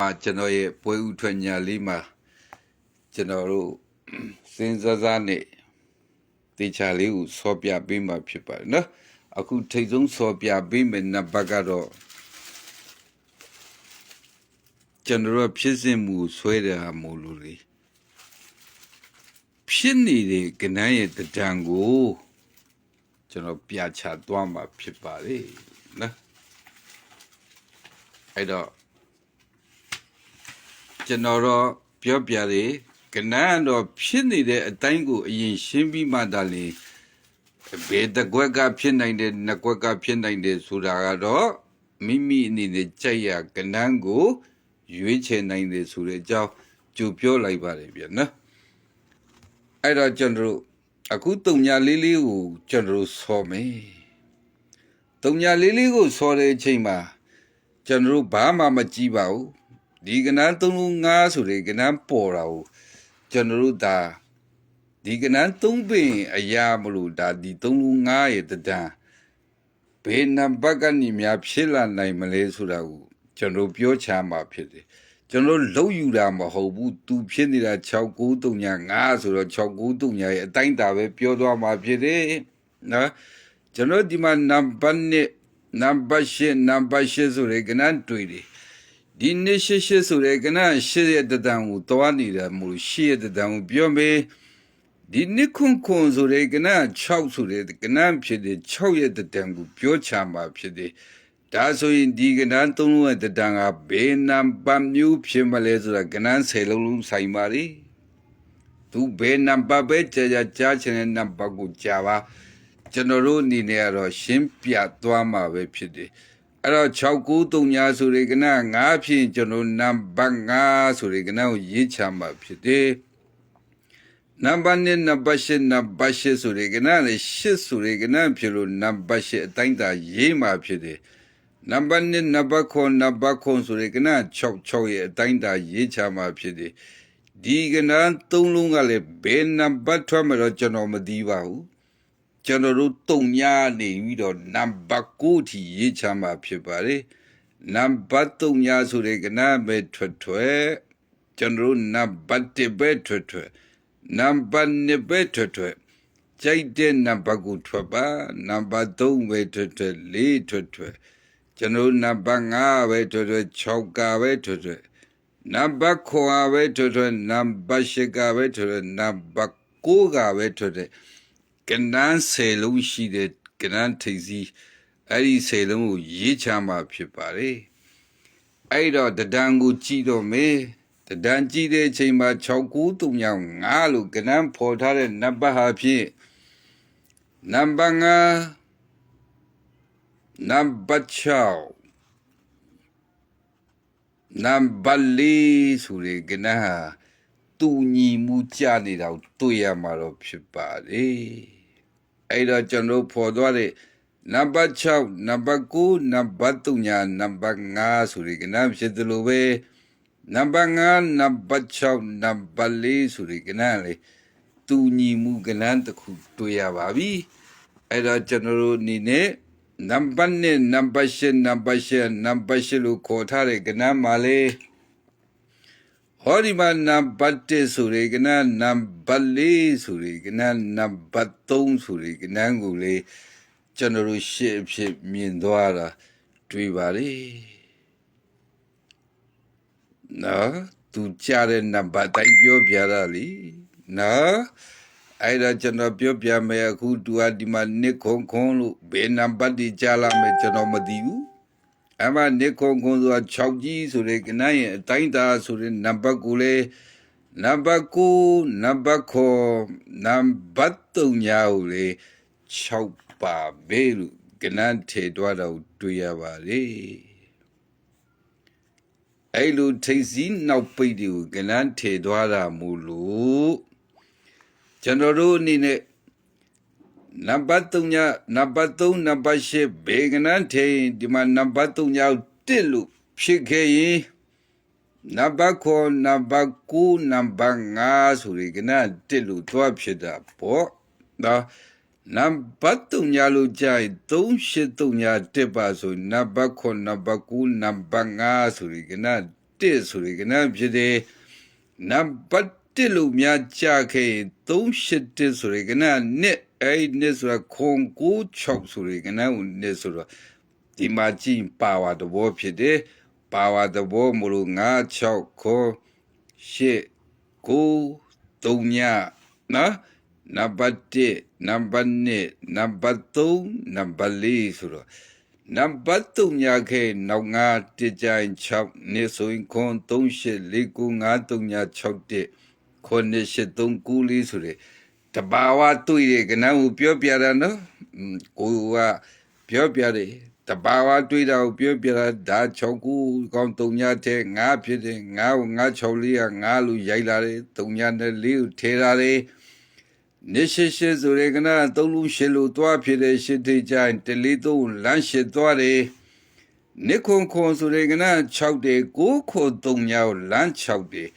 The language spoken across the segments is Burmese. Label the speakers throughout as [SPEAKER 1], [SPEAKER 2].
[SPEAKER 1] အာကျွန်တော်ရဲ့ပွဲဥထွက်ညာလေးမှာကျွန်တော်တို့စဉ်းစားစားနဲ့တေချာလေးကိုစောပြပေးမှာဖြစ်ပါတယ်နော်အခုထိတ်ဆုံးစောပြပေးမယ်နံပါတ်ကတော့ကျွန်တော်တို့ဖြစ်စဉ်မှုဆွဲတဲ့ဟာမို့လို့လေဖြစ်နေတဲ့ကနန်းရဲ့တဒံကိုကျွန်တော်ပြချသွားမှာဖြစ်ပါတယ်နော်အဲ့တော့ ကျွန်တော်တော့ပြောပြတယ်ကနန်းတော့ဖြစ်နေတဲ့အတိုင်းကိုအရင်ရှင်းပြီးမှသာလေဘယ်တကွက်ကဖြစ်နိုင်တယ်နှစ်ကွက်ကဖြစ်နိုင်တယ်ဆိုတာကတော့မိမိအနေနဲ့ကြိုက်ရကနန်းကိုရွေးချယ်နိုင်တယ်ဆိုတဲ့အကြောင်းကြိုပြောလိုက်ပါတယ်ဗျနော်အဲ့တော့ကျွန်တော်တို့အခုတုံညာလေးလေးကိုကျွန်တော်တို့ဆော်မယ်တုံညာလေးလေးကိုဆော်တဲ့အချိန်မှာကျွန်တော်တို့ဘာမှမကြည့်ပါဘူး ဒီကနန်း305ဆိုတဲ့ကနန်းပေါ်တာကိုကျွန်တော်တို့ဒါဒီကနန်း3ပင်အရာမလို့ဒါဒီ305ရဲ့တဒံဘယ်နံပါတ်ကနေများဖြစ်လာနိုင်မလဲဆိုတာကိုကျွန်တော်ပြောချမှာဖြစ်တယ်ကျွန်တော်လုံယူတာမဟုတ်ဘူးသူဖြစ်နေတာ6935ဆိုတော့6935ရဲ့အတိုင်းတာပဲပြောသွားမှာဖြစ်တယ်နော်ကျွန်တော်ဒီမှာနံပါတ်နဲ့နံပါတ်8နံပါတ်8ဆိုတဲ့ကနန်းတွေ့တယ် ဒီနေ့ရှစ်ရှစ်ဆိုတဲ့ကနရှစ်ရဲ့တတန်ကိုတွားနေတာမို့ရှစ်ရဲ့တတန်ကိုပြောမေးဒီနှစ်ခွန်ခွန်ဆိုတဲ့ကန6ဆိုတဲ့ကနဖြစ်တဲ့6ရဲ့တတန်ကိုပြောချမှာဖြစ်တယ်ဒါဆိုရင်ဒီကနန်း3လုံးရဲ့တတန်ကဘယ်နံပါတ်မျိုးဖြစ်မလဲဆိုတာကနန်း10လုံးလုံးဆိုင်ပါလေသူဘယ်နံပါတ်ပဲကြာကြာကြားချင်တဲ့နံပါတ်ကိုကြာပါကျွန်တော်တို့အနေနဲ့ကတော့ရှင်းပြသွားမှာပဲဖြစ်တယ် အဲ့တော့6939ဆိုတဲ့ကန9ဖြင့်ကျွန်တော်နံပါတ်5ဆိုတဲ့ကနကိုရေးချမှာဖြစ်တယ်နံပါတ်1နံပါတ်8နံပါတ်8ဆိုတဲ့ကနနဲ့8ဆိုတဲ့ကနဖြစ်လို့နံပါတ်8အတိုင်းသာရေးမှာဖြစ်တယ်နံပါတ်1နံပါတ်9နံပါတ်9ဆိုတဲ့ကန66ရဲ့အတိုင်းသာရေးချမှာဖြစ်တယ်ဒီကနသုံးလုံးကလည်းဘယ်နံပါတ်ထွက်မှာတော့ကျွန်တော်မသိပါဘူး ကျွန်တော်တို့တုံညာနေပြီးတော့နံပါတ်9ထိရေးချမှာဖြစ်ပါတယ်နံပါတ်3ညာဆိုတဲ့ကနပဲထွက်ထွက်ကျွန်တော်တို့နံပါတ်1ပဲထွက်ထွက်နံပါတ်2ပဲထွက်ထွက်ကြိုက်တဲ့နံပါတ်ကိုထွက်ပါနံပါတ်3ပဲထွက်ထွက်4ထွက်ထွက်ကျွန်တော်တို့နံပါတ်5ပဲထွက်ထွက်6ကပဲထွက်ထွက်နံပါတ်9ပဲထွက်ထွက်နံပါတ်10ကပဲထွက်ထွက်နံပါတ်9ကပဲထွက်ထွက် ကနန်းဆယ်လုံးရှိတဲ့ကနန်းထိပ်စီးအဲ့ဒီဆယ်လုံးကိုရေးချမှာဖြစ်ပါတယ်အဲ့တော့တဒံကိုကြည့်တော့မေတဒံကြည့်တဲ့အချိန်မှာ6935လို့ကနန်းဖော်ထားတဲ့နံပါတ်ဟာဖြင့်နံပါတ်5နံပါတ်6နံပါတ်4ဆိုတဲ့ကနန်းဟာတူညီမှုကြနေတာကိုတွေ့ရမှာတော့ဖြစ်ပါတယ် အဲ့တော့ကျွန်တော်ဖော်သွားတဲ့နံပါတ်6နံပါတ်9နံပါတ်3ညာနံပါတ်5ဆိုတဲ့ကနန်းဖြစ်တယ်လို့ပဲနံပါတ်5နံပါတ်6နံပါတ်4ဆိုတဲ့ကနန်းလေတူညီမှုကနန်းတစ်ခုတွေ့ရပါပြီအဲ့တော့ကျွန်တော်တို့အနေနဲ့နံပါတ်နဲ့နံပါတ်8နံပါတ်8နံပါတ်8လို့ခေါ်ထားတဲ့ကနန်းမှာလေ ဟောဒီမှာနံပါတ်1ဆိုရေကနနံပါတ်4ဆိုရေကနနံပါတ်3ဆိုရေကနန်းကိုလေကျွန်တော်တို့ရှေ့အဖြစ်မြင်သွားတာတွေ့ပါလေနော်သူကြားတဲ့နံပါတ်တိုင်းပြောပြတာလीနော်အဲ့ဒါကျွန်တော်ပြောပြမယ်အခုသူကဒီမှာနစ်ခုံခုံလို့ဘယ်နံပါတ်ဒီကြားလာမယ်ကျွန်တော်မသိဘူး အမနေခုံခုံဆိုတာ6ကြီးဆိုတဲ့ကနန်းရဲ့အတိုင်းတာဆိုတဲ့နံပါတ်ကိုလေနံပါတ်9နံပါတ်9နံပါတ်3ညာကိုလေ6ပါပဲလို့ကနန်းထေသွားတော့တွေ့ရပါလေအဲ့လိုထိတ်စီနောက်ပိတ်တွေကိုကနန်းထေသွားတာမို့လို့ကျွန်တော်တို့အနေနဲ့ နံပါတ်3ညနံပါတ်3နံပါတ်8ဘေကနန်းထိန်ဒီမှာနံပါတ်3ညတစ်လို့ဖြစ်ခဲ့ရင်နံပါတ်9နံပါတ်9နံပါတ်5ဆိုရင်ကနန်းတစ်လို့သွားဖြစ်တာပေါ့နော်နံပါတ်3ညလို့ကြာရင်38 3ညတစ်ပါဆိုနံပါတ်9နံပါတ်9နံပါတ်5ဆိုရင်ကနန်းတ1ဆိုတဲ့ကဏ္ဍဖြစ်တယ်နံပါတ်1လို့များကြခဲ့ရင်381ဆိုတဲ့ကဏ္ဍနှစ် အဲ့ဒီနှစ်ဆိုတာခွန်96ဆိုတဲ့ကဏ္ဍကိုနှစ်ဆိုတော့ဒီမှာကြည့်ပါဝါသဘောဖြစ်တယ်ပါဝါသဘောမလို့9 6ခွန်8 9 3ညနော်နံပါတ်1နံပါတ်2နံပါတ်3နံပါတ်4ဆိုတော့နံပါတ်3ညခဲ့နောက်9 1ကြိုင်6နေဆိုရင်ခွန်38 4 9 5 3ည6 1ခွန်8 3 9 4ဆိုတဲ့ တဘာဝတွေ့တဲ့ကဏ္ဍကိုပြောပြတာနော်อืมကိုကပြောပြတယ်တဘာဝတွေ့တာကိုပြောပြတာဒါ6ခုကောင်း3ညတဲ့9ဖြစ်တယ်9ကို9 6လေးက9လို့ရိုက်လာတယ်3ညနဲ့4ကိုထဲလာတယ်နေရှိရှိဆိုရကနာသုံးလုံးရှိလို့တွားဖြစ်တဲ့ရှိသေးကြရင်တလေးသုံးလမ်းရှိသွားတယ်နေခွန်ခွန်ဆိုရကနာ6တယ်9ခွန်3ညောက်လမ်း6တယ်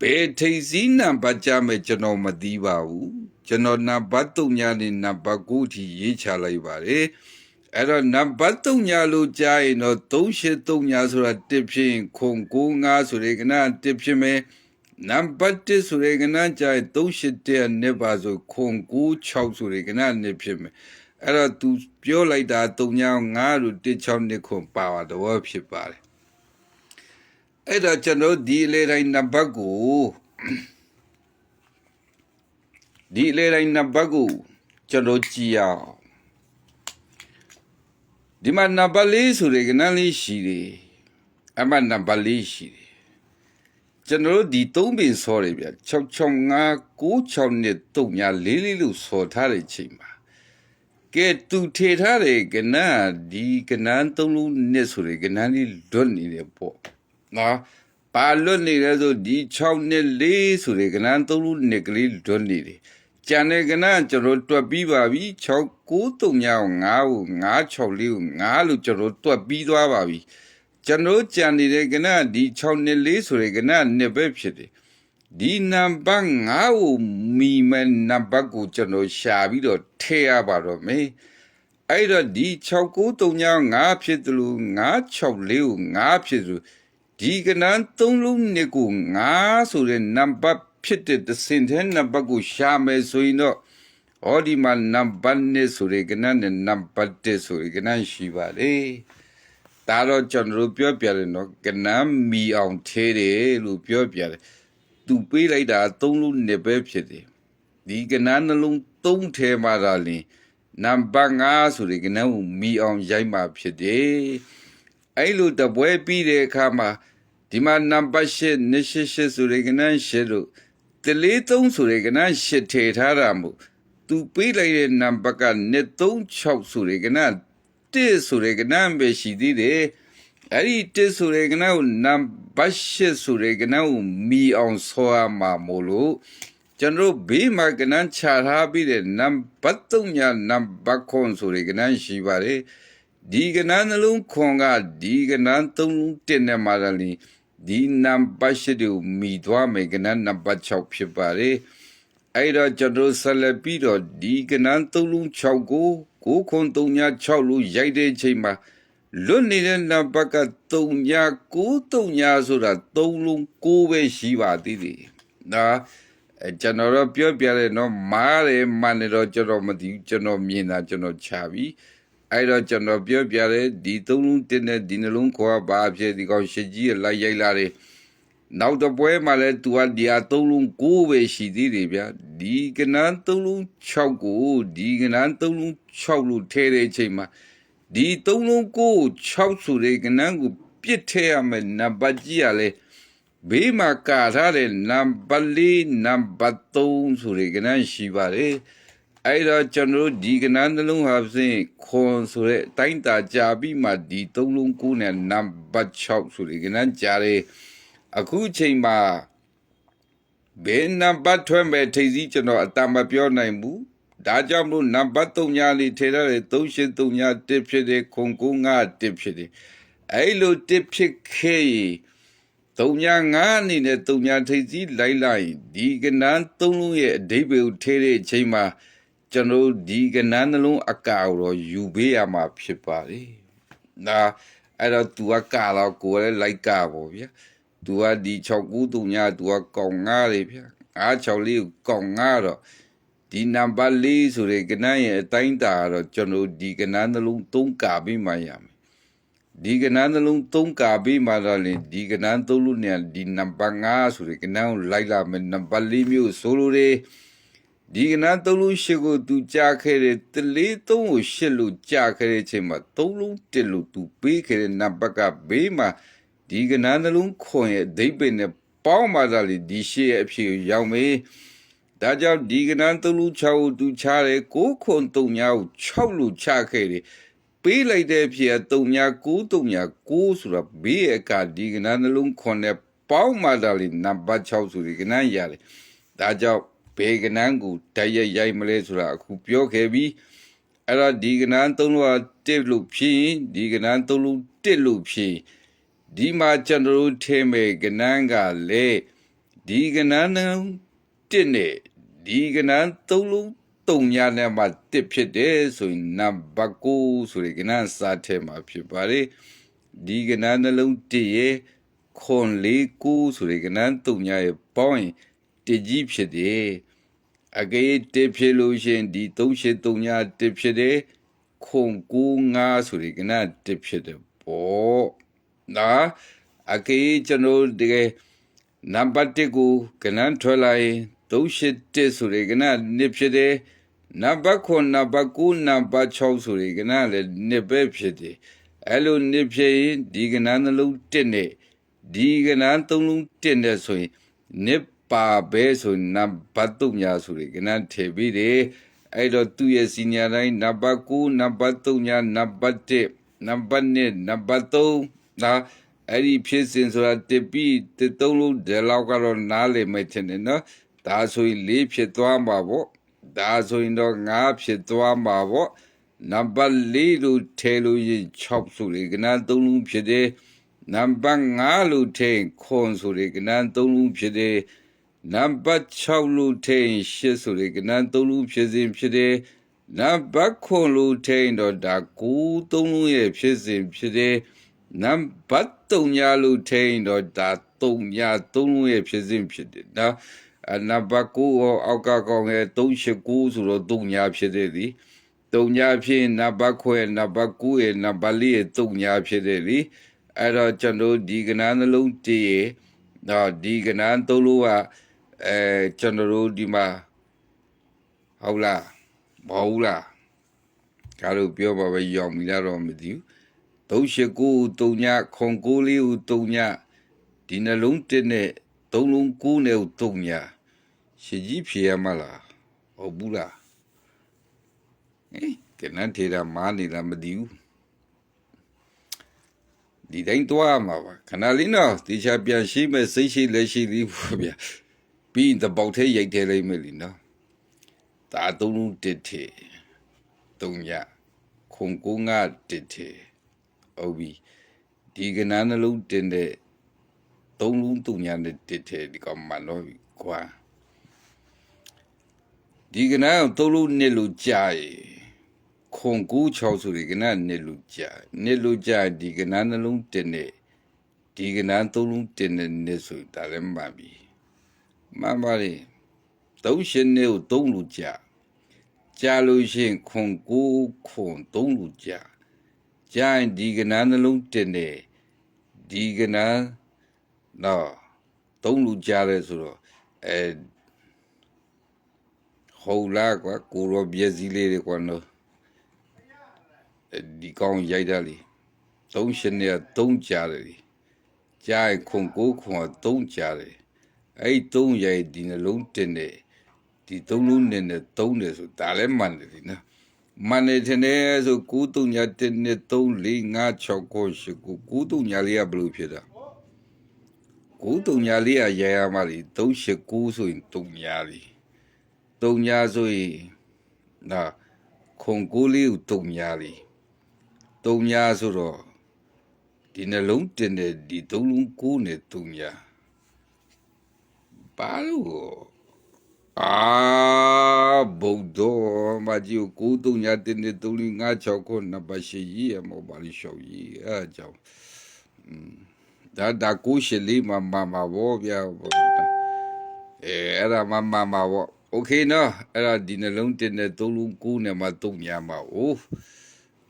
[SPEAKER 1] ဘယ်ထိပ်စည်းနံပါတ်ကြမယ်ကျွန်တော်မသိပါဘူး ကျွန်တော်နံပါတ်3ညနဲ့နံပါတ်9ထိရေးချလိုက်ပါတယ်အဲ့တော့နံပါတ်3ညလို့ကြားရင်တော့383ညဆိုတာတစ်ဖြစ်ရင်ခွန်95ဆိုရကနာတစ်ဖြစ်မယ်နံပါတ်1ဆိုတဲ့ကဏ္ဍကြိုင်381နှစ်ပါဆိုခွန်96ဆိုတဲ့ကဏ္ဍနှစ်ဖြစ်မယ်အဲ့တော့ तू ပြောလိုက်တာ395လို့16နှစ်ခွန်ပါပါတော့ဖြစ်ပါတယ်အဲ့တော့ကျွန်တော်ဒီအလေတိုင်းနံပါတ်ကို ဒီအလေတိုင်းနံပါတ်ကိုကျွန်တော်ကြည့်ရအောင်ဒီမှာနံပါတ်၄ဆိုတဲ့ကဏ္ဍလေးရှိတယ်အမှနံပါတ်၄ရှိတယ်ကျွန်တော်တို့ဒီသုံးပင်စောတယ်ဗျ665 96နဲ့တုံညာလေးလေးလို့စော်ထားတဲ့ချိန်မှာကဲသူထေထားတဲ့ကနန်းဒီကနန်းသုံးလုံးနဲ့ဆိုတဲ့ကနန်းလေးလွတ်နေတယ်ပေါ့နော်ပါလွတ်နေလဲဆိုဒီ6နဲ့4ဆိုတဲ့ကနန်းသုံးလုံးနဲ့ကလေးလွတ်နေတယ် ကျန်တဲ့ကနန်းကျွန်တော်တွက်ပြီးပါပြီ6 9တုံညာကို9ကို9 6လေးကို9လို့ကျွန်တော်တွက်ပြီးသွားပါပြီကျွန်တော်ကြံနေတဲ့ကနဒီ6နှစ်လေးဆိုတဲ့ကနနှစ်ပဲဖြစ်တယ်ဒီနံပါတ်5ကိုမိမဲ့နံပါတ်ကိုကျွန်တော်ရှာပြီးတော့ထည့်ရပါတော့မယ်အဲ့တော့ဒီ6939ဖြစ်တယ်လို့964ကို9ဖြစ်လို့ဒီကနန်း3လုံးနှစ်ကို9ဆိုတဲ့နံပါတ် ဖြစ်တဲ့တစင်တဲ့နံပါတ်ကိုရှာမယ်ဆိုရင်တော့ဟောဒီမှာနံပါတ်2ဆိုတဲ့ကနန်းနဲ့နံပါတ်1ဆိုတဲ့ကနန်းရှိပါလေဒါတော့ကျွန်တော်တို့ပြောပြတယ်နော်ကနမ်းမီအောင်သေးတယ်လို့ပြောပြတယ်သူပေးလိုက်တာသုံးလုံးနှစ်ပဲဖြစ်တယ်ဒီကနမ်းနှလုံးသုံးထဲမှာသာလင်နံပါတ်5ဆိုတဲ့ကနမ်းကိုမီအောင်ရိုက်မှဖြစ်တယ်အဲ့လိုတပွဲပြီးတဲ့အခါမှာဒီမှာနံပါတ်8နှစ်ရှစ်ရှစ်ဆိုတဲ့ကနမ်း8လို့ တလေး3ဆိုတဲ့ကနမ်း8ထည့်ထားတာမို့သူပေးလိုက်တဲ့နံပါတ်ကနှစ်36ဆိုတဲ့ကနမ်းတစ်ဆိုတဲ့ကဏ္ဍပဲရှိသေးတယ်အဲ့ဒီတစ်ဆိုတဲ့ကဏ္ဍကိုနံပါတ်၈ဆိုတဲ့ကဏ္ဍကိုမီအောင်ဆောရမှာမို့လို့ကျွန်တော်ဘေးမှာကဏ္ဍချထားပြီးတဲ့နံပါတ်၃ညနံပါတ်ခွန်ဆိုတဲ့ကဏ္ဍရှိပါတယ်ဒီကဏ္ဍနှလုံးခွန်ကဒီကဏ္ဍသုံးလုံးတင်နေမှာလည်း ဒီနံပါတ်၈ကိုမီသွားမယ်ကဏ္ဍနံပါတ်6ဖြစ်ပါတယ်အဲ့တော့ကျွန်တော်ဆက်လက်ပြီးတော့ဒီကဏ္ဍသုံးလုံး6ကိုကိုခွန်3ည6လို့ရိုက်တဲ့ချိန်မှာလွတ်နေတဲ့နံပါတ်က3ည9 3ညဆိုတာ3လုံး9ပဲရှိပါသေးတယ်နော်အဲကျွန်တော်တော့ပြောပြတယ်နော်မားတယ်မှန်တယ်တော့ကျွန်တော်မသိဘူးကျွန်တော်မြင်တာကျွန်တော်ချပြီ အဲ့တော့ကျွန်တော်ပြောပြတယ်ဒီ3လုံးတင်းတဲ့ဒီနှလုံးခေါ်ပါဖြစ်ဒီကောင်ရှစ်ကြီးလိုက်ရိုက်လာတယ်နောက်တစ်ပွဲမှာလဲ तू ကဒီဟာ3လုံး9ပဲရှိသေးတယ်ဗျာဒီကနန်း3လုံး6ကိုဒီကနန်း3လုံး6လို့ထဲတဲ့ချိန်မှာဒီ3လုံး9ကို6ဆိုတဲ့ကနန်းကိုပြစ်ထဲရမယ်နံပါတ်ကြီးရလဲဘေးမှာကာထားတဲ့နံပါတ်4နံပါတ်3ဆိုတဲ့ကနန်းရှိပါတယ် အဲ့တော့ကျွန်တော်တို့ဒီကနန်းနှလုံးဟာဖြင့်ခွန်ဆိုတဲ့အတိုင်းတာကြာပြီးမှဒီ3လုံး9နဲ့နံပါတ်6ဆိုတဲ့ကနန်းကြာတယ်အခုချိန်မှာဘယ်နံပါတ်ထွဲမဲ့ထိစီကျွန်တော်အတမပြောနိုင်ဘူးဒါကြောင့်မို့နံပါတ်3ညာလေးထေရတယ်383ညာ1ဖြစ်တယ်ခုံ95 1ဖြစ်တယ်အဲ့လို1ဖြစ်ခဲ့3ညာ9အနေနဲ့3ညာထိစီလိုက်လိုက်ဒီကနန်း3လုံးရဲ့အဓိပ္ပာယ်ကိုထဲတဲ့အချိန်မှာ ကျွန်တော်ဒီကနန်းနှလုံးအကာကိုတော့ယူပေးရမှာဖြစ်ပါလေ။ဒါအဲ့တော့ तू ကကာတော့ကိုယ်လည်းလိုက်ကပေါ့ဗျာ။ तू ကဒီ69သူညာ तू ကကောင်ငါးလေဗျာ။အား6လေးကိုကောင်ငါးတော့ဒီနံပါတ်၄ဆိုတဲ့ကနန်းရဲ့အတိုင်းတာကတော့ကျွန်တော်ဒီကနန်းနှလုံး၃ကာပေးမှရမယ်။ဒီကနန်းနှလုံး၃ကာပေးမှတော့လေဒီကနန်းသုံးလို့နေဒီနံပါတ်၅ဆိုတဲ့ကနန်းကိုလိုက်လာမယ်နံပါတ်၄မျိုးဆိုလိုတယ်။ ဒီကနန်း3လို့8ကိုသူကြားခဲ့တယ်တလေး3ကို8လို့ကြားခဲ့တဲ့အချိန်မှာ3လုံး1လို့သူပေးခဲ့တဲ့နံပါတ်ကဘေးမှာဒီကနာနှလုံးခွန်ရဲ့အဓိပ္ပာယ်နဲ့ပေါင်းပါတာလေဒီရှေ့ရဲ့အဖြစ်ကိုရောက်မေးဒါကြောင့်ဒီကနာသုံးလူ6ကိုသူချတယ်ကိုခွန်3ညာကို6လူချခဲ့တယ်ပေးလိုက်တဲ့အဖြစ်က3ညာ9 3ညာ9ဆိုတာဘေးရဲ့အခါဒီကနာနှလုံးခွန်နဲ့ပေါင်းပါတာလေနံပါတ်6ဆိုဒီကနာရတယ်ဒါကြောင့် ဘေကနန်းကိုတရက်ရိုက်မလဲဆိုတာအခုပြောခဲ့ပြီးအဲ့တော့ဒီကနန်းသုံးလူကတစ်လို့ဖြစ်ရင်ဒီကနန်းသုံးလူတစ်လို့ဖြစ်ရင်ဒီမှာကျွန်တော်တို့ထင်မဲ့ကနန်းကလေဒီကနန်းနှုန်းတစ်နဲ့ဒီကနန်းသုံးလုံးတုံညာနဲ့မှတစ်ဖြစ်တယ်ဆိုရင်နံပါတ်9ဆိုတဲ့ကနန်းစာထဲမှာဖြစ်ပါတယ်ဒီကနန်းနှလုံးတစ်ရဲ့ခွန်လေး9ဆိုတဲ့ကနန်းတုံညာရဲ့ပေါင်းရင် တစ်ကြီးဖြစ်တယ်အကေးတစ်ဖြစ်လို့ရှရင်ဒီ38ညာတစ်ဖြစ်တယ်ခွန်95ဆိုတဲ့ကနန်းတစ်ဖြစ်တယ်ပေါ့နော်အကေကျွန်တော်ဒီကနံပါတ်1ကိုကနန်းထွက်လာရင်381ဆိုရယ်ကနနှစ်ဖြစ်တယ်နံပါတ်9နံပါတ်9နံပါတ်6ဆိုရယ်ကနလည်းနှစ်ပဲဖြစ်တယ်အဲ့လိုနှစ်ဖြစ်ရင်ဒီကနန်းနှလုံး1နဲ့ဒီကနန်း3လုံး1နဲ့ဆိုရင်နှစ် ပါပဲဆိုရင်နံပါတ်3ညာဆိုရယ်ကနန်းထည့်ပြီးတယ်အဲ့တော့သူ့ရဲ့စီနီယာတိုင်းနံပါတ်9နံပါတ်3ညာနံပါတ်1နံပါတ်2နံပါတ်3ဒါအဲ့ဒီဖြစ်စဉ်ဆိုတာတပိတသုံးလုံးဒီလောက်ကတော့နားလည်မယ်ထင်တယ်နော်ဒါဆိုရင်၄ဖြစ်သွားမှာပေါ့ဒါဆိုရင်တော့၅ဖြစ်သွားမှာပေါ့နံပါတ်၄လို့ထဲလို့ရင်6ဆိုလေကနန်း၃လုံးဖြစ်တယ်နံပါတ်5လို့ထဲခွန်ဆိုလေကနန်း၃လုံးဖြစ်တယ် နံပါတ်6လို့ထဲ8ဆိုလေကနန်း၃လုံးဖြစ်စဉ်ဖြစ်တယ်နံပါတ်9လို့ထဲတော့ဒါ9 3လုံးရဲ့ဖြစ်စဉ်ဖြစ်တယ်နံပါတ်3ညာလို့ထိန်တော့ဒါ3ညာ3လုံးရဲ့ဖြစ်စဉ်ဖြစ်တယ်နော်အနံပါတ်9ကိုအောက်ကကောင်ရဲ့389ဆိုတော့3ညာဖြစ်တယ်ဒီ3ညာဖြစ်နံပါတ်ခွဲနံပါတ်9ရဲ့နံပါတ်4ရဲ့3ညာဖြစ်တယ်ဒီအဲ့တော့ကျွန်တော်ဒီကနာနှလုံးတည်ရဲ့တော့ဒီကနာ3လုံးက အဲကျွန်တော်တို့ဒီမှာဟုတ်လားမဟုတ်လားကားလို့ပြောပါပဲရောက်ပြီလားတော့မသိဘူး389 3ညခွန်9လေးဦး3ညဒီနှလုံးတစ်နဲ့3လုံး9နဲ့ဦး3ညရှည်ကြီးဖြေရမလားဟုတ်ဘူးလားဟေးကနန်းထေတာမားနေလားမသိဘူးဒီတိုင်းတော့မှာပါခဏလေးနော်တေချာပြန်ရှိမဲ့စိတ်ရှိလက်ရှိလေးပေါ့ဗျာ ပြီးရင်တပေါက်သေးရိုက်သေးလိမ့်မယ်လीနော်ဒါ3လုံးတစ်ထေ3ညခွန်9ငါတစ်ထေဟုတ်ပြီဒီကနာနှလုံးတင်တဲ့သုံးလုံးတုံညာနဲ့တစ်ထဲဒီကောင်မှတော့ကွာဒီကနာသုံးလုံးနှစ်လို့ကြာရခွန်ကူး6ဆိုဒီကနာနှစ်လို့ကြာနှစ်လို့ကြာဒီကနာနှလုံးတင်တဲ့ဒီကနာသုံးလုံးတင်တဲ့နှစ်ဆိုဒါလည်းမှန်ပြီ မှန်ပါလေသုံးရှင်နှစ်ကိုသုံးလို့ကြာကြာလို့ရှိရင်ခွန်ကူးခွန်သုံးလို့ကြာကြာရင်ဒီကနာနှလုံးတင်တယ်ဒီကနာတော့သုံးလူကြားတယ်ဆိုတော့အဲဟိုလာကွာကိုရောပြည့်စည်လေးတွေကွာနော်ဒီကောင်ရိုက်တာလေသုံးရှင်နဲ့သုံးကြားတယ်ကြားရင်ခွန်ကိုခွန်သုံးကြားတယ် အဲ့သုံးရိုက်ဒီနှလုံးတင်တယ်ဒီသုံးလုံးနဲ့သုံးတယ်ဆိုဒါလည်းမှန်တယ်နော်မန်နေတယ်နဲ့ဆို9 3ည1 2 3 4 5 6 9 10 9 3ညလေးကဘယ်လိုဖြစ်တာ9 3ညလေးကရရမှလေ3 8 9ဆိုရင်3ညလေး3ညဆိုရင်နာခုံ9လေးကို3ညလေး3ညဆိုတော့ဒီနှလုံးတင်တဲ့ဒီ3လုံး9နဲ့3ည ဘာလို့အာဗုဒ္ဓမကြီးကို3ညတင်းနေ3 5 6ခုနှစ်ပါရှိရမောပါလိရှောက်ကြီးအဲကြောင့် ဒါဒါကိုရှစ်လေးမမမဘောဗျာဘောအဲအဲ့ဒါမမမဘောโอเคနော်အဲ့ဒါဒီနှလုံးတင်တဲ့သုံးလုံးကိုနဲ့မှတုံညာမှာโอ้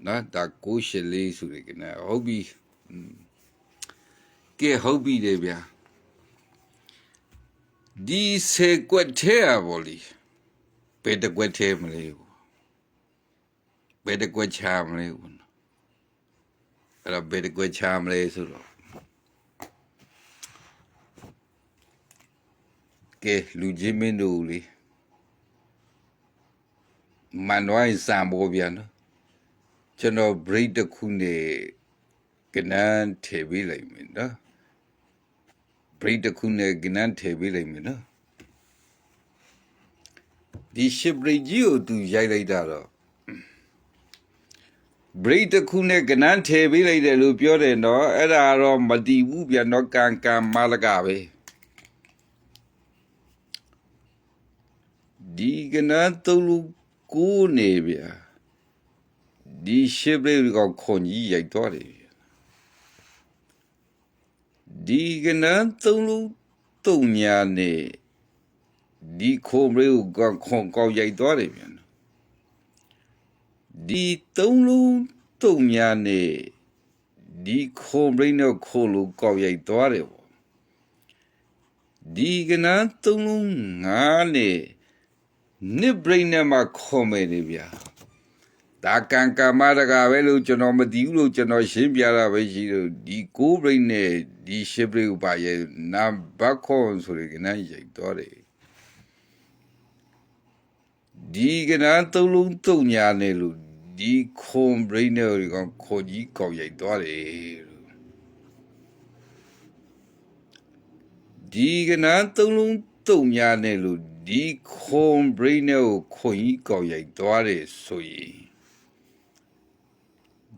[SPEAKER 1] နော်ဒါကိုရှစ်လေးဆိုရကနဟုတ်ပြီอืมကဲဟုတ်ပြီလေဗျာ ဒီစေကွက်ထဲอ่ะဗောလီဘယ်တကွက်ထဲမလဲဘူးဘယ်တကွက်ချမလဲဘူးနော်အဲ့တော့ဘယ်တကွက်ချမလဲဆိုတော့ကဲလူချင်းမင်းတို့လေမန်ဝိုင်းစံပေါ်ပြန်နော်ကျွန်တော် break တစ်ခုနဲ့ကနန်းထည့်ပေးလိုက်မယ်နော် break တစ်ခုနဲ့ကနန်းထည့်ပေးလိုက်မယ်နော်ဒီရှစ် break ကြီးကိုသူရိုက်လိုက်တာတော့ break တစ်ခုနဲ့ကနန်းထည့်ပေးလိုက်တယ်လို့ပြောတယ်နော်အဲ့ဒါတော့မတည်ဘူးပြန်တော့ကံကံမလကပဲဒီကနန်းသုံးလို့ကိုးနေဗျာဒီရှစ် break ကခွန်ကြီးရိုက်သွားတယ်ဗျာ ဒီကနန်းသုံးလို့တုံညာနေဒီခုံ break ကခွန်ကောက်ရိုက်သွားတယ်ဗျာဒီသုံးလုံးတုံညာနဲ့ဒီခုံဘိန်းတော့ခိုးလို့ကောက်ရိုက်သွားတယ်ပေါ့ဒီကနန်းသုံးလုံးငါးနဲ့နစ်ဘိန်းနဲ့မှခုံမယ်လေဗျာ ဒါကံကမ္မတကပဲလို့ကျွန်တော်မသိဘူးလို့ကျွန်တော်ရှင်းပြတာပဲရှိလို့ဒီကိုးဘိန်းနဲ့ဒီရှစ်ဘိန်းကိုပါရဲ့နံပါတ်ခွန်ဆိုရကနန်းရိုက်သွားတယ်ဒီကနန်းသုံးလုံးတုံညာနဲ့လို့ဒီခွန်ဘရိနေရီကခေါ်ကြီးကောက်ရိုက်သွားတယ်လို့ဒီကနန်းသုံးလုံးတုံညာနဲ့လို့ဒီခွန်ဘရိနေကိုခွန်ကြီးကောက်ရိုက်သွားတယ်ဆိုရင်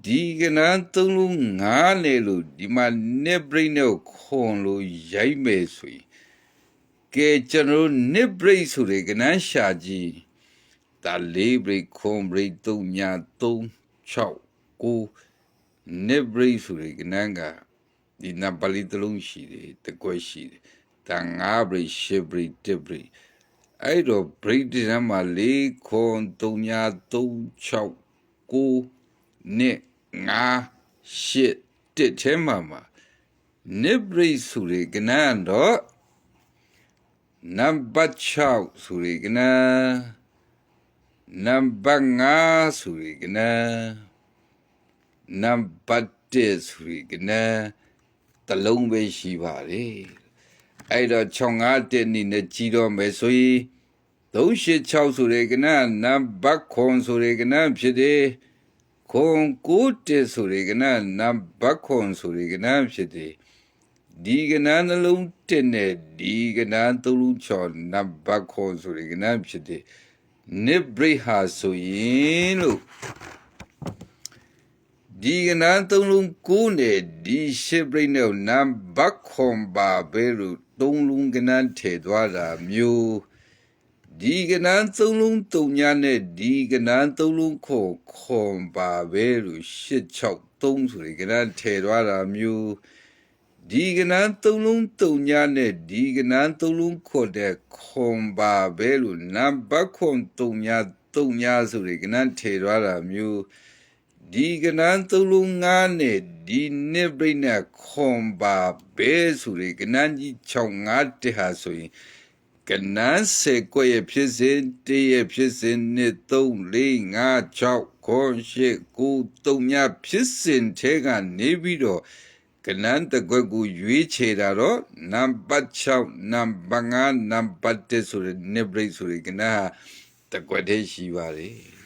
[SPEAKER 1] ဒီကနန်းသုံးလုံးငါးနဲ့လို့ဒီမှာနေဘရိနေကိုခွန်လို့ရိုက်မယ်ဆိုရင်ကဲကျွန်တော်နေဘရိဆိုတဲ့ကနန်းရှာကြီးဒါလေးဘရိခွန်ဘရိတုံညာ3 6 9နေဘရိဆိုတဲ့ကနန်းကဒီနပလီတလုံးရှိတယ်တကွက်ရှိတယ်ဒါ9ဘရိ10ဘရိ10ဘရိအဲ့တော့ဘရိဒီနမှာလေးခွန်တုံညာ3 6 9နဲ့ 9 10တစ်ထဲမှာမှာနေဘရိဆိုတဲ့ကနန်းတော့နံပါတ်6ဆိုတဲ့ကနန်းနံပါတ်5ဆိုရကနာနံပါတ်1ဆိုရကနာတလုံးပဲရှိပါလေအဲ့တော့65တက်နေနဲ့ကြီးတော့မယ်ဆိုရင်386ဆိုရကနာနံပါတ်ခွန်ဆိုရကနာဖြစ်တယ် ခွန်9တက်ဆိုရကနာနံပါတ်ခွန်ဆိုရကနာဖြစ်တယ်ဒီကနာနှလုံးတက်နဲ့ဒီကနာသုံးလုံးချော်နံပါတ်ခွန်ဆိုရကနာဖြစ်တယ်နိဗ္ဗိဟာဆိုရင်လို့ဒီကနန်းသုံးလုံးကိုးနဲ့ဒီရှစ်ပရိနဲ့နံဘတ်ခွန်ပါပဲလို့သုံးလုံးကနန်းထည့်သွားတာမျိုး ဒီကနန်းသုံးလုံးတုံညာနဲ့ဒီကနန်းသုံးလုံးခေါ်ခွန်ပါပဲလို့ရှစ်ချောက်သုံးဆိုတဲ့ကနန်းထည့်သွားတာမျိုးဒီကနန်းသုံးလုံးတုံညာနဲ့ဒီကနန်းသုံးလုံးခေါ်တဲ့ခွန်ပါပဲလို့နံပါတ်ခွန်တုံညာတုံညာဆိုတဲ့ကနန်းထေသွားတာမျိုးဒီကနန်းသုံးလုံးငါးနဲ့ဒီနှစ်ပြိနဲ့ခွန်ပါပဲဆိုတဲ့ကနန်းကြီး6 5တဟာဆိုရင် ကနန်းစေကိုရဖြစ်စဉ်တရဖြစ်စဉ်နှစ်3 4 5 6ခွန်ရှိ9 3ညဖြစ်စဉ်ထဲကနေပြီးတော့ကနန်းတကွက်ကိုရွေးချယ်တာတော့နံပါတ်6နံပါတ်5နံပါတ်1ဆိုတဲ့နှစ်ပြိဆိုတဲ့ကနန်းဟာတကွက်တည်းရှိပါတယ်